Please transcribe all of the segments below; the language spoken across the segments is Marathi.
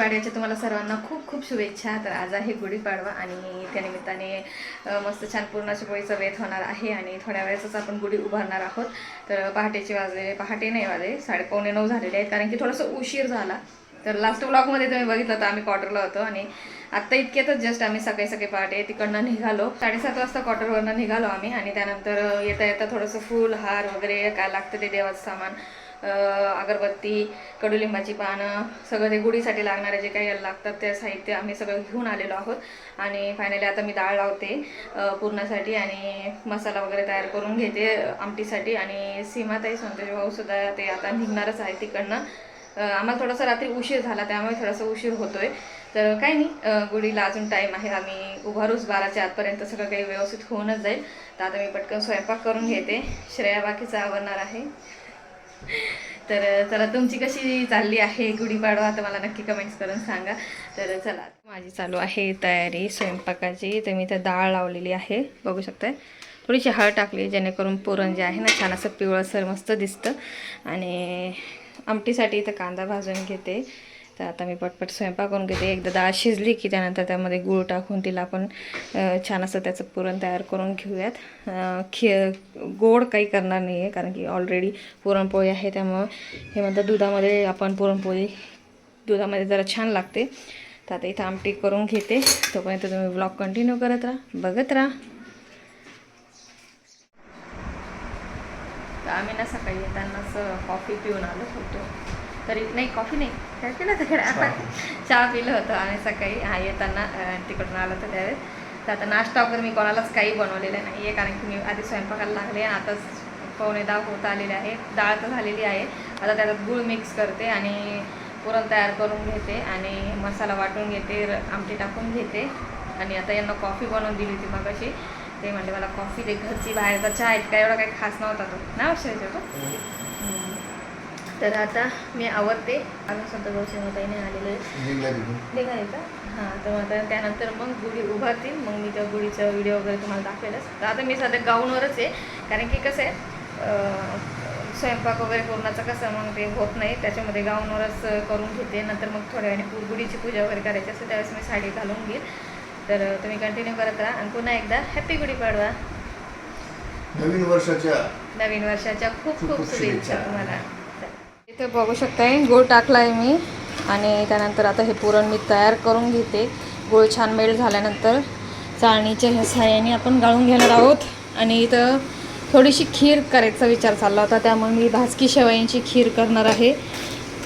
गुढीपाडव्याच्या तुम्हाला सर्वांना खूप खूप शुभेच्छा. तर आज आहे गुढीपाडवा आणि त्यानिमित्ताने मस्त छान पूर्णाच्या पोळीचा वेध होणार आहे आणि थोड्या वेळेसच आपण गुढी उभारणार आहोत. तर पहाटेचे वाजले पहाटे नाही वाजले साडेपावणे नऊ झालेले आहेत. कारण की थोडंसं उशीर झाला. तर लास्ट ब्लॉगमध्ये तुम्ही बघितलं तर आम्ही क्वार्टरला होतो आणि आत्ता इतक्यातच जस्ट आम्ही सकाळी सकाळी पहाटे तिकडनं निघालो. साडेसात वाजता क्वार्टरवरनं निघालो आम्ही आणि त्यानंतर येता येता थोडंसं फूल हार वगैरे काय लागतं ते देवाचं सामान अगरबत्ती कडुलिंबाची पानं सगळं ते गुढीसाठी लागणारे जे काही लागतात ते साहित्य आम्ही सगळं घेऊन आलेलो आहोत. आणि फायनली आता मी डाळ लावते पूर्णासाठी पुरणासाठी आणि मसाला वगैरे तयार करून घेते आमटीसाठी. आणि सीमाताई संतोष भाऊसुद्धा ते आता निघणारच आहे तिकडनं. आम्हाला थोडासा रात्री उशीर झाला त्यामुळे थोडासा उशीर होतोय. तर काही नाही गुढीला अजून टाईम आहे. आम्ही उभारूच बाराच्या आतपर्यंत सगळं काही व्यवस्थित होऊनच जाईल. तर आता मी पटकन स्वयंपाक करून घेते. श्रेया बाकीचं आवडणार आहे. तर चला तुमची कशी चालली आहे गुढीपाडवा? आता मला नक्की कमेंट्स करून सांगा. तर चला माझी चालू आहे तयारी स्वयंपाकाची. तर मी इथं डाळ लावलेली आहे. बघू शकताय. थोडीशी हळद टाकली जेणेकरून पुरण जे आहे ना छान असं पिवळसर मस्त दिसतं. आणि आमटीसाठी इथं कांदा भाजून घेते. तर आता मी पटपट स्वयंपाक करून घेते. एकदा डाळ शिजली की त्यानंतर त्यामध्ये गूळ टाकून तिला आपण छान असं त्याचं पुरण तयार करून घेऊयात. खि गोड काही करणार नाही आहे कारण की ऑलरेडी पुरणपोळी आहे त्यामुळं हे म्हणतात दुधामध्ये आपण पुरणपोळी दुधामध्ये जरा छान लागते. तर आता इथं आमटी करून घेते. तोपर्यंत तुम्ही ब्लॉग कंटिन्यू करत राहा बघत राहा. तर आम्ही ना सकाळी येतानाच कॉफी पिऊन आलो होतो. तरी नाही कॉफी नाही. काय पिलं होतं चहा पिलं होतं आणि सकाळी. हा येताना तिकडून आलं होतं त्यावेळेस तर आता नाश्ता वगैरे मी कोणालाच काही बनवलेला नाही आहे कारण की मी आधी स्वयंपाकाला लागले आणि आताच पावणे दहा होत आलेले आहे. डाळ तर झालेली आहे. आता त्याच्यात गूळ मिक्स करते आणि पुरण तयार करून घेते आणि मसाला वाटून घेते र- आमटी टाकून घेते. आणि आता यांना कॉफी बनवून दिली होती मग अशी ते म्हणले मला कॉफी दे घरची बाहेरचा चहा इतका एवढा काही खास नव्हता तो. ना अक्षरशः तो. तर आता मी आवडते अजून संत गौशिमताईने आलेले निघाले का? हां तर आता त्यानंतर मग गुढी उभारतील. मग मी त्या गुढीचा व्हिडिओ वगैरे तुम्हाला दाखवेलच. तर आता मी सध्या गाऊनवरच आहे. कारण की कसं आहे स्वयंपाक वगैरे पूर्णाचं कसं मग ते होत नाही. त्याच्यामध्ये गाऊनवरच करून घेते. नंतर मग थोड्या वेळाने गुढीची पूजा वगैरे करायची असते त्यावेळेस मी साडी घालून घेईल. तर तुम्ही कंटिन्यू करत राहा. आणि पुन्हा एकदा हॅपी गुढीपाडवा नवीन वर्षाच्या नवीन वर्षाच्या खूप खूप शुभेच्छा. तुम्हाला. इथे बघू शकताय गूळ आहे मी. आणि त्यानंतर आता हे पुरण मी तयार करून घेते. गूळ छान मेल्ट झाल्यानंतर चाळणीच्या ह्या साह्याने आपण गाळून घेणार आहोत. आणि इथं थोडीशी खीर करायचा विचार चालला होता त्यामुळे मी भाजकी शेवयांची खीर करणार आहे.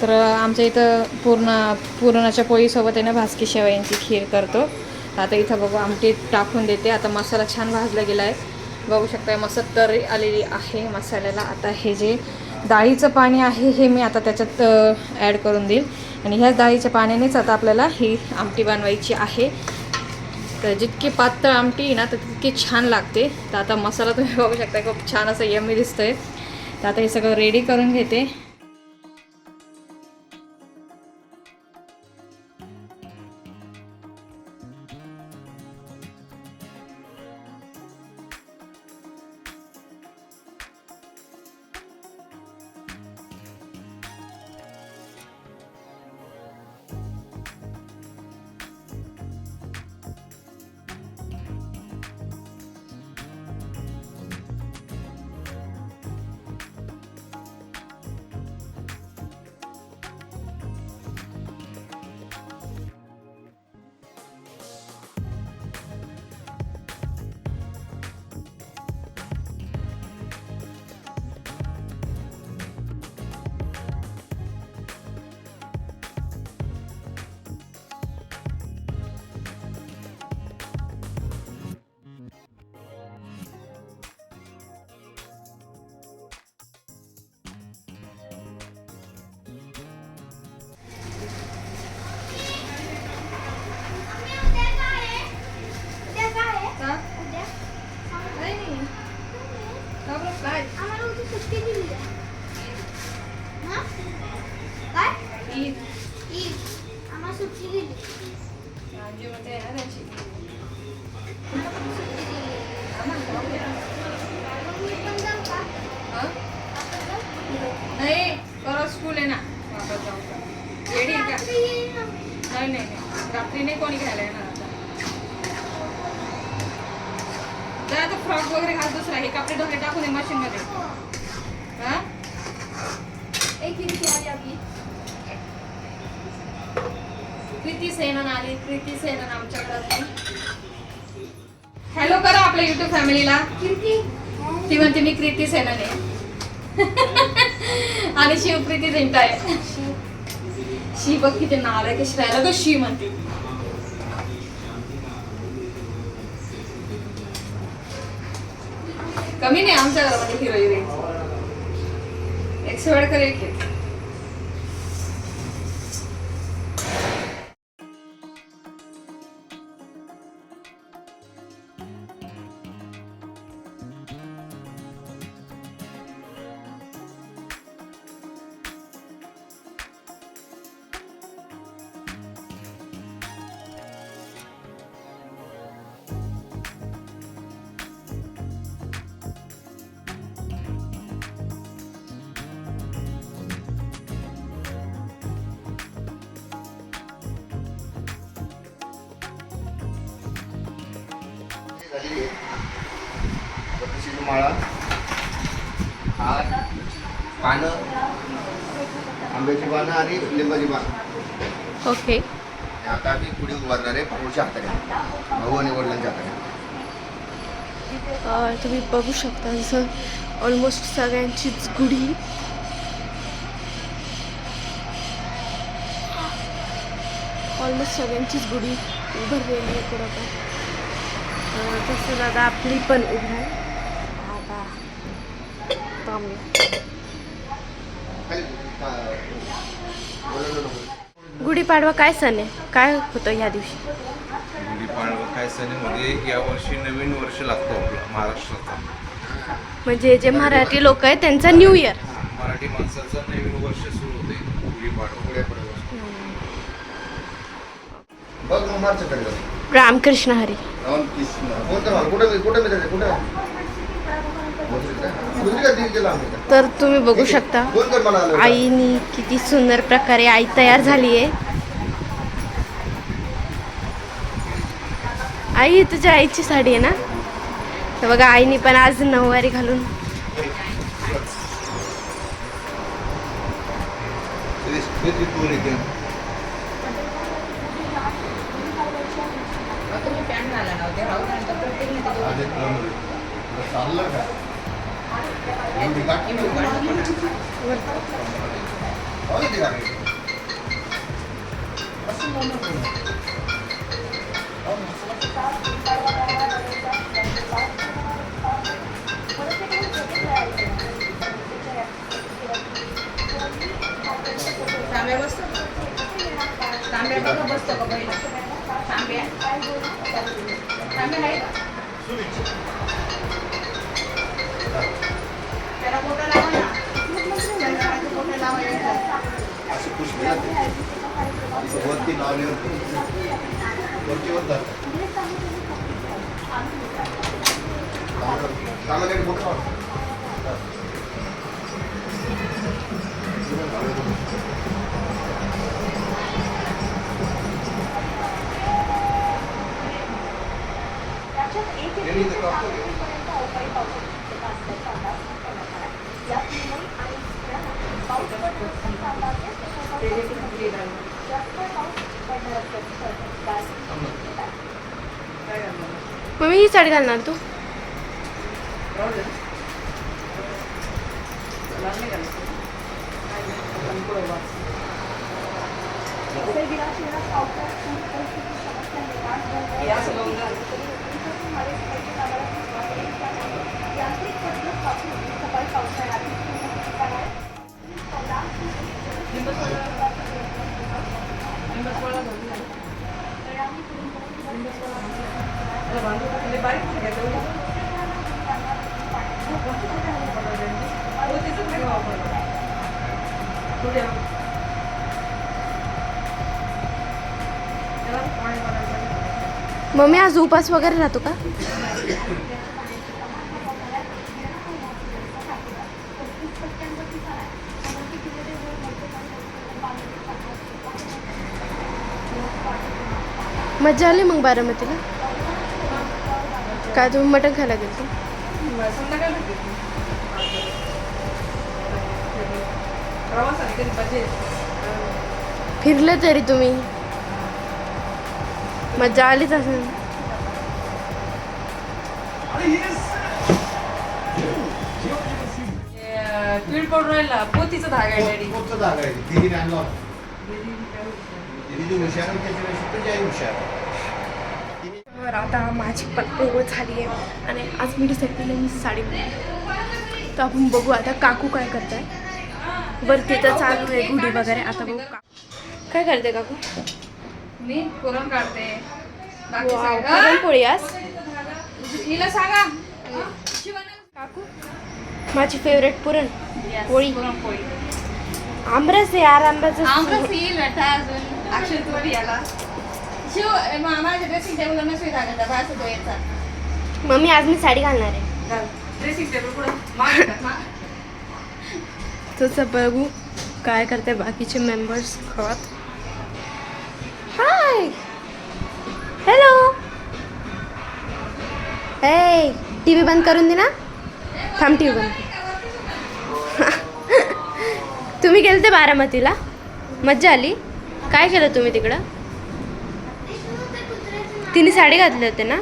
तर आमच्या इथं पूर्ण पुरणाच्या पोळीसोबत आहे ना भाजकी शेवयांची खीर करतो. आता इथं बघू आमटी टाकून देते. आता मसाला छान भाजला गेला आहे बघू शकता मस्त तरी आलेली आहे मसाल्याला. आता हे जे डाळीचं पाणी आहे हे मी आता त्याच्यात ॲड करून देईल. आणि ह्याच डाळीच्या पाण्यानेच आता आपल्याला ही आमटी बनवायची आहे. तर जितकी पातळ आमटी ना तर तितकी छान लागते. तर आता मसाला तुम्ही बघू शकता खूप छान असं यम्मी आहे तर आता हे सगळं रेडी करून घेते. ती म्हणते मी कृती सेनन आहे आणि शिवप्रीती प्रीती आहे. शी बघ किती नाव आहे कशी राहिलं. ग शी म्हणते. कमी नाही आमच्या घरामध्ये हिरो हिरोईन एकशे वेळ एक आहे. बत्तीशीची माळा. पानं. आंब्याची पानं आणि लिंबाची पानं. ओके. आता आम्ही पुढे उभारणार आहे पाऊलच्या हाताने. भाऊ आणि वडिलांच्या हाताने. तुम्ही बघू शकता जसं ऑलमोस्ट सगळ्यांचीच गुढी. ऑलमोस्ट सगळ्यांचीच गुढी उभारलेली आहे पुढं पण. दादा आपली पण उभा आता. गुढीपाडवा काय सण आहे? काय होतं ह्या दिवशी? गुढीपाडवा काय सणामध्ये यावर्षी नवीन वर्ष लागतो आपला महाराष्ट्राचा. म्हणजे जे मराठी लोक आहेत त्यांचा न्यू इयर मराठी माणसाचं नवीन वर्ष सुरू होते गुढीपाडवा. बस. बघ जाऊ. रामकृष्ण हरी? तर तुम्ही बघू शकता. आईनी किती सुंदर प्रकारे आई तयार झाली आहे आई तुझ्या आईची साडी आहे ना? तर बघा आईनी पण आज नऊवारी घालून. चाललं का एवढी गाठी हो, किती गाठी? तांब्या मम्मी ही साडी घालणार तू Gracias. मम्मी आज उपास वगैरे राहतो का? मजा आली मग बारामतीला? काय तुम्ही मटण खायला गेलो संध्याकाळी भेटते. कधी. फिरले तरी तुम्ही. मजा आलीच असेल. पडून राहिला पोतीचा धागा आहे डॅडी जागा आहे आणला हुशार. आता माझी पण ओळख झाली आहे. आणि आज मी डिसाईड केलं मी साडी. तर आपण बघू आता काकू काय करताय. वरती तर चालू आहे गुढी वगैरे आता बघू का काय करते काकू? मी पुरण काढते. पुरणपोळी आज? हिला सांगा. काकू माझी फेवरेट पुरण पोळी. आमरस आहे यार आंब्याचं आमरस येईल अजून. अक्षय याला. शिव मा- माझ्या ड्रेसिंग तो मम्मी आज मी साडी घालणार आहे. ड्रेसिंग टेबल पुढं मागे टाक, मा- तसं बघू काय करते बाकीचे मेंबर्स खवात हाय हॅलो हे टी व्ही बंद करून दे ना थांब टी व्ही बंद. तुम्ही गेलते बारामतीला? मज्जा आली? काय केलं तुम्ही तिकडं? तिने साडी घातली होते ना?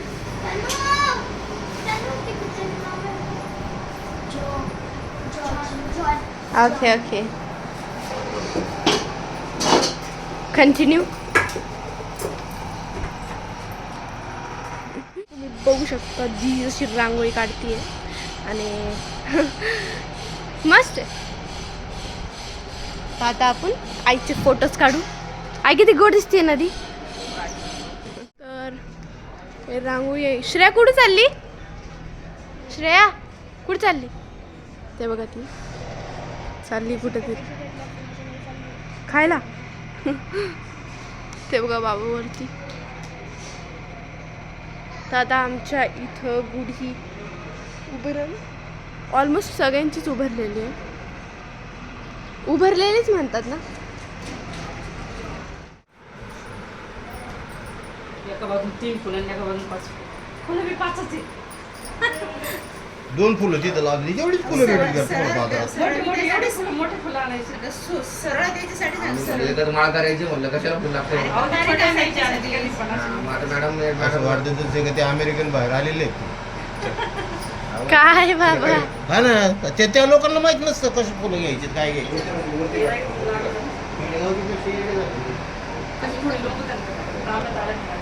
ओके ओके कंटिन्यू तुम्ही बघू शकता जी अशी रांगोळी काढतीये. आणि मस्त आता आपण आईचे फोटोज काढू. आई किती गोड दिसते नदी हे रांगोळी श्रेया कुठं चालली? श्रेया कुठं चालली? ते बघा ती. चालली कुठेतरी. खायला? ते बघा बाबावरती. तर आता आमच्या इथं गुढी उभरण ऑलमोस्ट सगळ्यांचीच उभारलेली आहे. उभारलेलीच म्हणतात ना? एका बाजून तीन फुलं आणि एका बाजून पाच फुलं. बी पाचच आहे दोन फुलं तिथं लावली एवढीच फुलं भेटली का तुम्हाला बाजारात मोठे मोठे एवढे फुलं मोठे फुलं आणायचे. तर माळ करायची म्हणलं कशाला फुल लागतं अहो, ते छोटे आणि ते कधी पण असायचे. मग आता मॅडम असं वाटतं तर ते- ते अमेरिकन बाहेर आलेले आहेत? काय बाबा? हा ना ते त्या लोकांना माहीत नसतं कशी फुलं घ्यायची काय घ्यायची. कशी थोडी लोकं करतात. रानात आलं की नाही.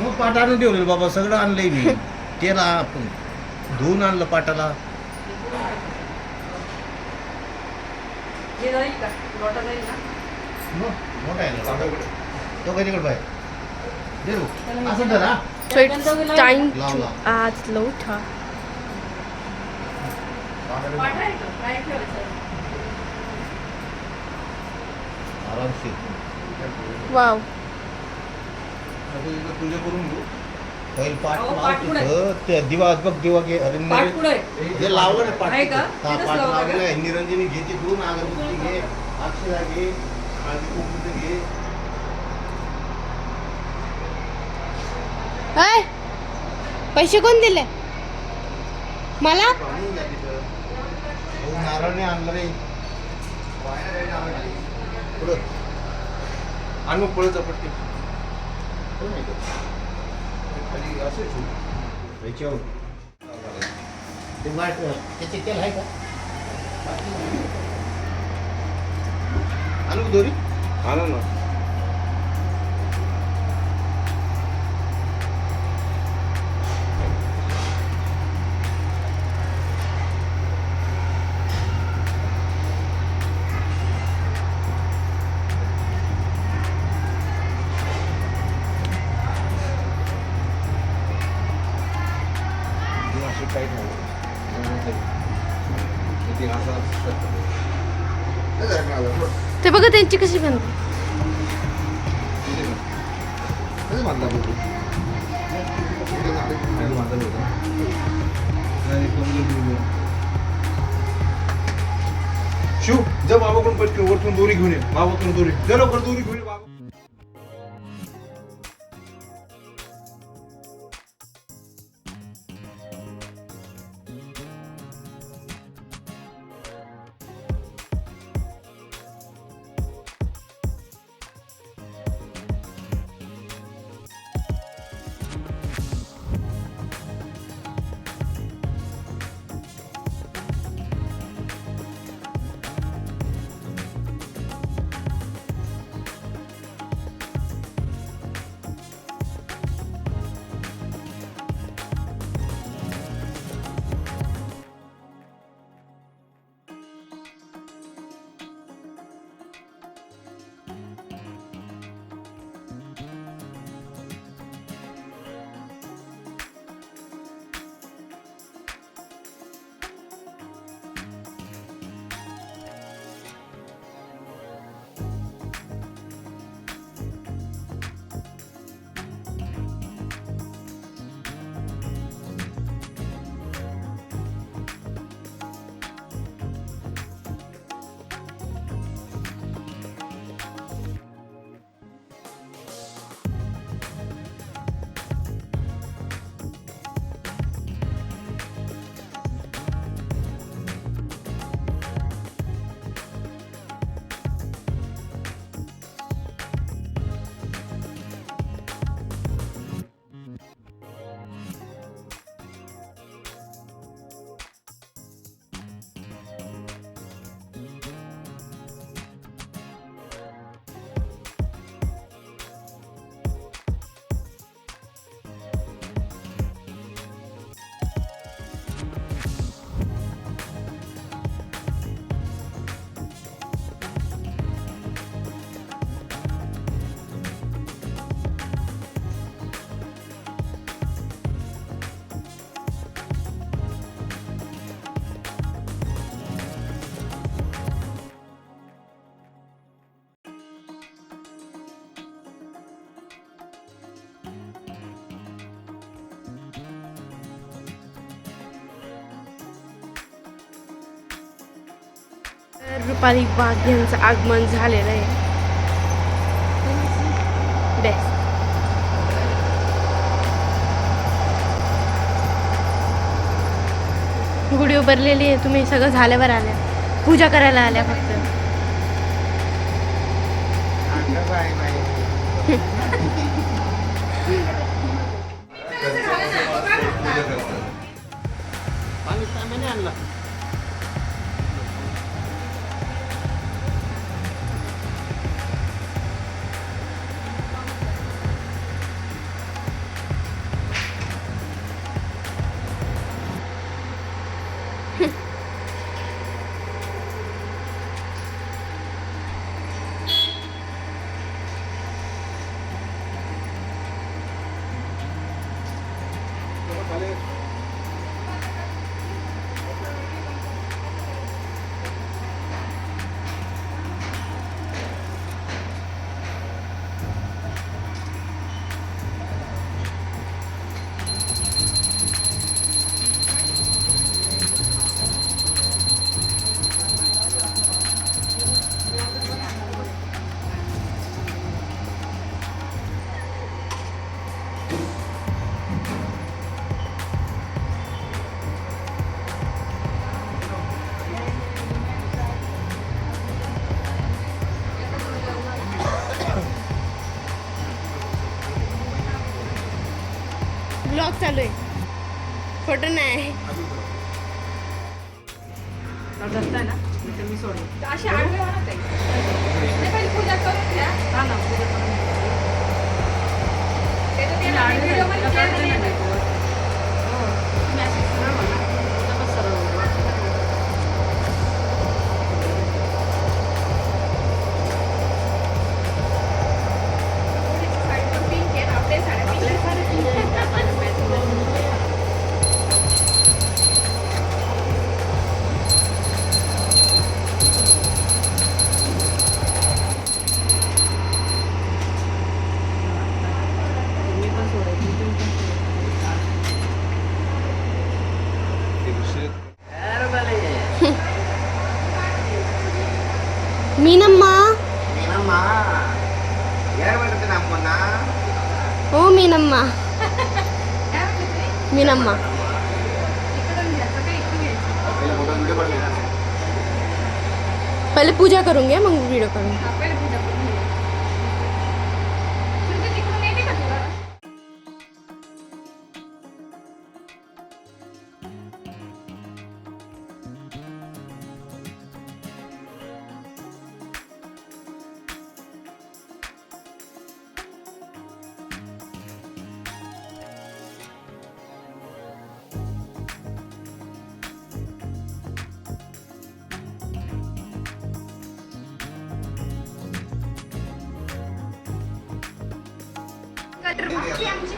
मग पाट आणून ठेवलेलं बाबा सगळं आणलंय मी. त्याला आपण. धुवून आणलं पाटाला. तो कधीकडे बाहेर? दे रो. असं धर सो इट्स टाइम लाव, टू लाव. आज लवठा पाठा आहे का? काय ठेवायचं? आरामशीर. वाव पूजा करून घेऊ पहिलं अहो, कुठे? तिथं. ते दिवा बघ दिवा घे अरे पाठ आहे? हे लावलं ना पाट आहे का? तिथं. हा तिथंच लावलेलं? आहे निरंजनी घे ते दोन अगरबत्ती घे अक्षरा घे हळदी कुंकू घे अय पैसे कोण दिले मला पाणी घ्या तिथं. नारळ नाही आणलं रे वाया नाही नारळ खाली. पुढं. आण मग पळत? ते खाली असं. याच्यावर. ते वाट त्याचे तेल आहे का आणू दोरी आणा ना ते बघा त्यांची कशी बनते. शिव जा बाबाकडून पटकन वरतून दोरी घेऊन ये. बाबाकडून दोरी. जा लवकर दोरी घेऊन ये बाबा. रुपाली बाग यांचं आगमन झालेलं आहे. बेस्ट गुढी उभारलेली आहे तुम्ही सगळं झाल्यावर आल्या. पूजा करायला आल्या फक्त. ब्लॉग चालू आहे फोटो नाही आहे ना मी अशी आडवी होणार ताई. नाही, पहिली पूजा करून घ्या हा ना पूजा करून घे. ते तर ते आडवे व्हिडिओ राहिला, मध्ये कळतं केलं नाही नाही. मीनम्मा. इकडून पहिले पूजा करून घ्या मग व्हिडिओ करून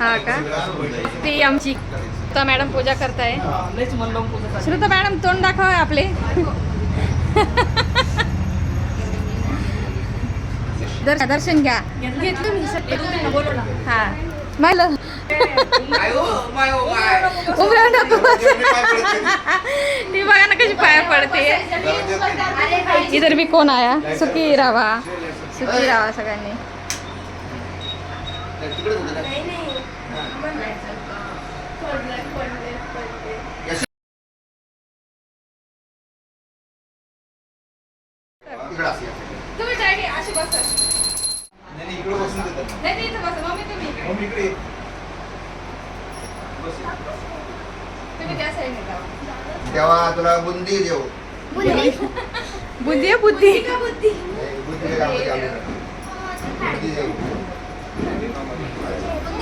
हा का? ती आमची. तर मॅडम पूजा करताय. श्रुता मॅडम तोंड दाखवा आपले. दर्शन घ्या. घेतलं हा. मला उभ्या नको ती बघा ना कशी पाया पडते. इधर मी कोण आया? सुखी राहा सुखी राहा सगळ्यांनी. तिकडे होतं ना. इकडे असं या. तुम्ही डायरी अशी बसा. नाही, नाही, इकडे बसून देतात. नाही नाही इथं बसा. मम्मी तुम्ही इकडे. मग इकडे ये. तुम्ही त्या साईडने जावा. देवा तुला बुंदी देऊ. बुद्धी आहे बुद्धी नाही, बुंदी? गावमध्ये आलो? ना. बुंदी देऊ ते चल चल कापूर आला तो खाली तुम्ही तोड. हे- यांची बाजू तरी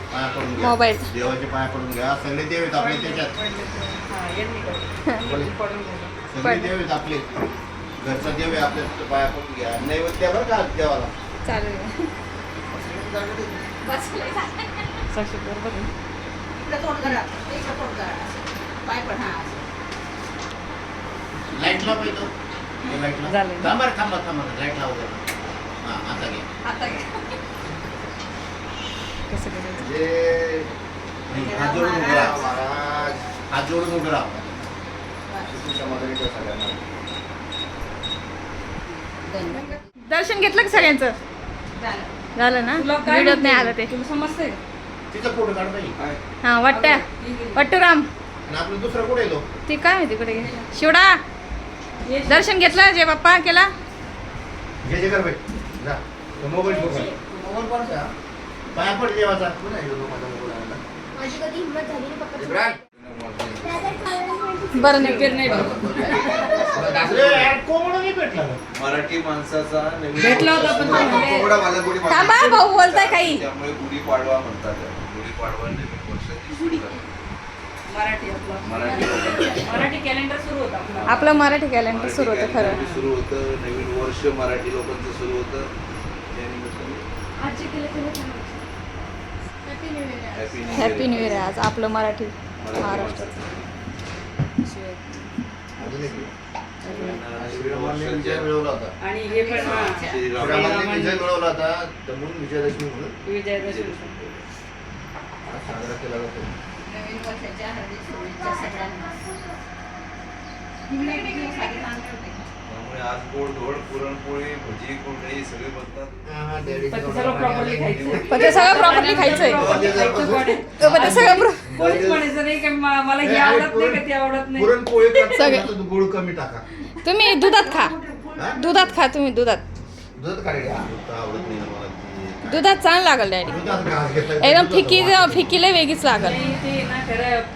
पाया पडून घ्या. मोबाईल. देवाचे पाया पडून घ्या. सगळे देव आहेत आपले त्याच्यात. हा. सगळे देव आहेत आपले. घरचा देव आहे आपल्या पाया पडून घ्या. नैवेद्य बरं का देवाला? चालेल. लाइट लाव पाहिजे लाइट लाव. झालं. थांबा रे, थांबा थांबा. लाइट लावू द्या. हा आता घ्या. आता समाधानी कर सगळ्यांना दर्शन घेतलं का सगळ्यांचं? झालं. ना? नाही? आलं ते. समजतंय? हा वाटत्या वट्टूराम. दुसरा कुठे येतो ती? काय माहिती कुठे गेली? शिवडा. दर्शन घेतलं जे बाप्पा केला? मोबाईल पाया पड देवाचा कोण आहे ह्यो माझा मोबाईल आणला? माझी कधी हिंमत झाली नाही पप्पा इब्राहिम. बरं नाही पेर नाही बघ. अरे यार, कोंबडा नाही भेटला का? मराठी माणसाचा नवीन भेटला होता पण तो म्हणे, कोंबडा मला गुढी पाडवा. थांबा भाऊ बोलताय काही त्यामुळे म्हणतात त्याला. गुढीपाडवा नवीन वर्षाची सुरुवात. मराठी आपला मराठी मराठी कॅलेंडर सुरू होतं आपलं आपलं मराठी कॅलेंडर मराठी सुरू होतं खरं calendar सुरू होतं नवीन वर्ष मराठी लोकांचं सुरू होतं त्यानिमित्ताने आजचे केले तेव्हा छान वाटलं. Happy New Year. Happy new year आज आपलं मराठी होता. आणि हे पण हा, विजय मिळवला होता तर म्हणून विजयादशमी म्हणून. विजयादशमी. हा साजरा केला जातो. नवीन वर्षाच्या हार्दिक शुभेच्छा सगळ्यांना. त्यामुळे आज गोड धोड पुरणपोळी भजी कुरडई सगळे बनतात. पण ते सगळं प्रॉपरली खायचं. पण ते सगळं प्रॉपरली खायचंय. Properly खायचं पण. आहे. पण ते सगळं pro- कोणीच म्हणायचं नाही की म- मला हे आवडत नाही का ते आवडत नाही. पुरणपोळी सगळे- गुळ कमी टाका. तुम्ही दुधात खा. हा? दुधात खा तुम्ही दुधात. दुधात दूध आवडत नाही मला. दुधात चांगलं लागल डॅडी. दुधात घास घेतला एकदम फिकी. फिकीला वेगळीच लागल.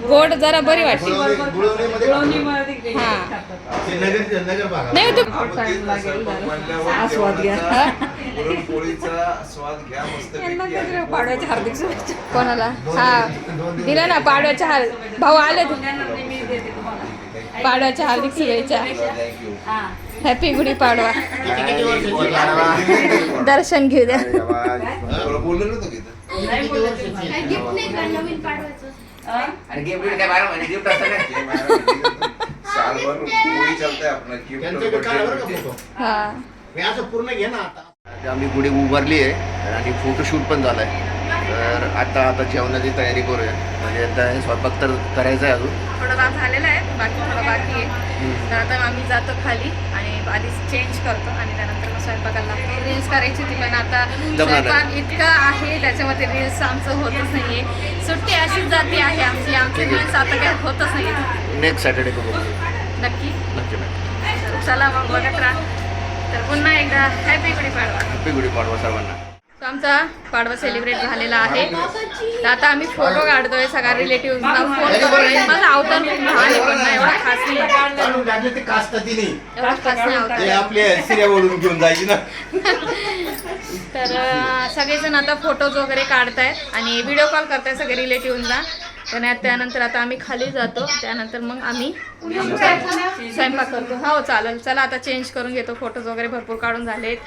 गोड जरा बरी वाटते. गुळवणीमध्ये हा. ते नगर नगर भागात नाही तू आस्वाद घ्या. पुरणपोळीचा स्वाद घ्या मस्त पाडव्याच्या हार्दिक शुभेच्छा. कोणाला? हा. दिलं ना पाडव्याच्या हार भाऊ आले. पाडव्याच्या हार्दिक शुभेच्छा. थँक्यू हा. हॅपी गुढी पाडवा? दर्शन घेऊ द्या. बोललो नव्हतं की इथं? नाही किती बोलत वर्षाची तुम्हाला. आहे? गिफ्ट नाही का नवीन पाठवायचं आणि गिफ्ट काय बारा महिने गिफ्ट असतं ना ये बारा महिने सालभर होळी चलतंय आपलं त्यांचं बी काढा बरं का गिफ्ट फोटो? हा. मी असं पूर्ण घे ना आता. आता आम्ही गुढी उभारली आहे आणि फोटोशूट पण झालाय. तर आता आता जेवणाची तयारी करूया. म्हणजे आता हे स्वयंपाक तर करायचा आहे अजून. थोडं भाग झालेलं आहे बाकी थोडं बाकी आहे. तर आता आम्ही जातो खाली आणि आधी चेंज करतो आणि त्यानंतर मग स्वयंपाकाला लागतो. रील्स करायची होती पण आता जमणार नाही. स्वयंपाक इतका आहे त्याच्यामध्ये रील्स आमचं होतच नाहीये. सुट्टी अशीच जाती आहे आमची. आमची रील्स आता काही होतच नाही नेक्स्ट सॅटर्डे करू नक्की. नक्की नक्की. चला मग बघत राहा. तर पुन्हा एकदा हॅपी गुढीपाडवा. हॅपी गुढी पाडवा सर्वांना. तो आमचा पाडवा सेलिब्रेट झालेला आहे. तर आता आम्ही फोटो काढतोय सगळ्या रिलेटिव्हना फोन करतोय माझा अवतार खूप लहान आहे पण ना एवढा खास नाही. एवढा खास नाही अवतार. घेऊन जायची ना. तर सगळेजण आता फोटोज वगैरे काढतायत आणि व्हिडिओ कॉल करतायत सगळे रिलेटिव्हला त्यानंतर आता आम्ही खाली जातो. त्यानंतर मग आम्ही स्वयंपाक करतो. हो चालेल. चला आता चेंज करून घेतो. फोटोज वगैरे भरपूर काढून झालेत.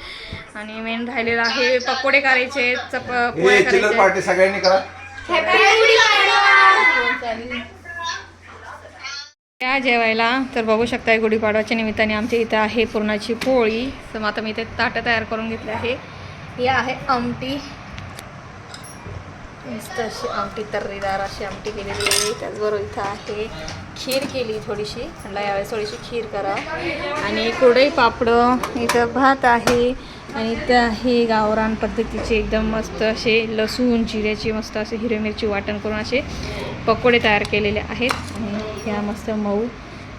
आणि मेन राहिलेलं आहे पकोडे करायचे आहेत, चप पोळे करायचे पार्टी सगळ्यांनी करा. या जेवायला तर बघू शकताय गुढीपाडवाच्या निमित्ताने आमच्या इथं आहे पुरणाची पोळी. तर मग आता मी इथे ताटं तयार करून घेतले आहे. ही आहे आमटी. मस्त अशी आमटी तर्रीदार अशी आमटी केलेली. आहे त्याचबरोबर इथं आहे खीर केली थोडीशी. म्हणला यावेळेस थोडीशी खीर करा. आणि कोडई पापडं इथं भात आहे. आणि इथं आहे गावरान पद्धतीचे एकदम मस्त असे लसूण जिऱ्याची मस्त असे हिरवी मिरची वाटण करून असे पकोडे तयार केलेले आहेत. आणि ह्या मस्त मऊ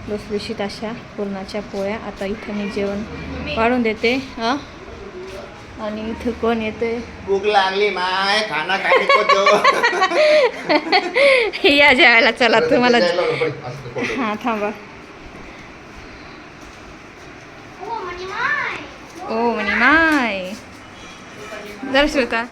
लसलुशीत अशा पुरणाच्या पोळ्या. आता इथं मी जेवण वाढून देते. हां? आणि इथं कोण येते भूक लागली माय खाना खाणे को या जेवायला चला तुम्हाला हां थांबा. ओ म्हणे माय. जरा श्रोता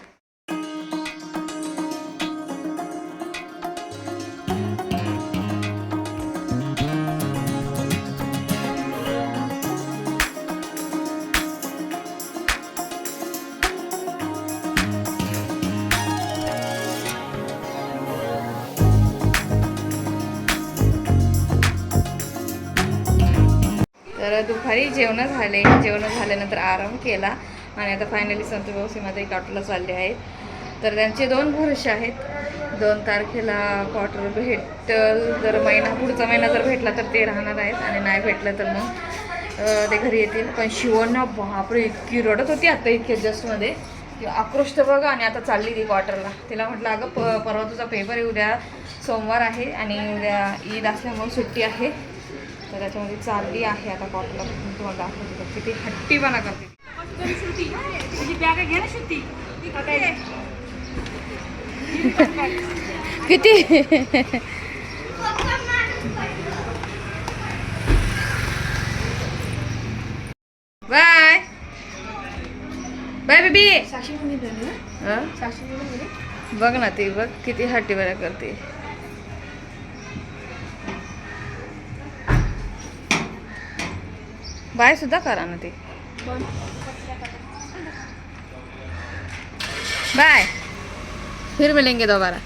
दुपारी जेवणं झाले. जेवणं झाल्यानंतर आराम केला. आणि आता फायनली संत व्यवस्थेमध्ये कॉटरला चालले आहेत. तर त्यांचे दोन वर्ष आहेत. दोन तारखेला क्वार्टर भेटल. जर महिना पुढचा महिना जर भेटला तर ते राहणार आहेत. आणि नाही भेटलं तर मग ते घरी येतील. पण शिवण्या बापरे इतकी रडत होती आता इतक्या जस्टमध्ये की आक्रोश तर बघा. आणि आता चालली ती क्वार्टरला तिला म्हटलं अगं प परवा तुझा पेपर आहे. उद्या सोमवार आहे. आणि उद्या ईद असल्यामुळे सुट्टी आहे. तर त्याच्यामध्ये चालली आहे आता कॉटला तुम्हाला दाखवते. बघ. किती हट्टीपणा करते किती? बाय. Bye baby. साक्षी हं? बघ ना ती बघ किती हट्टीपणा करते. बाय सुद्धा करा ना ते. बाय. फिर मिलेंगे दोबारा.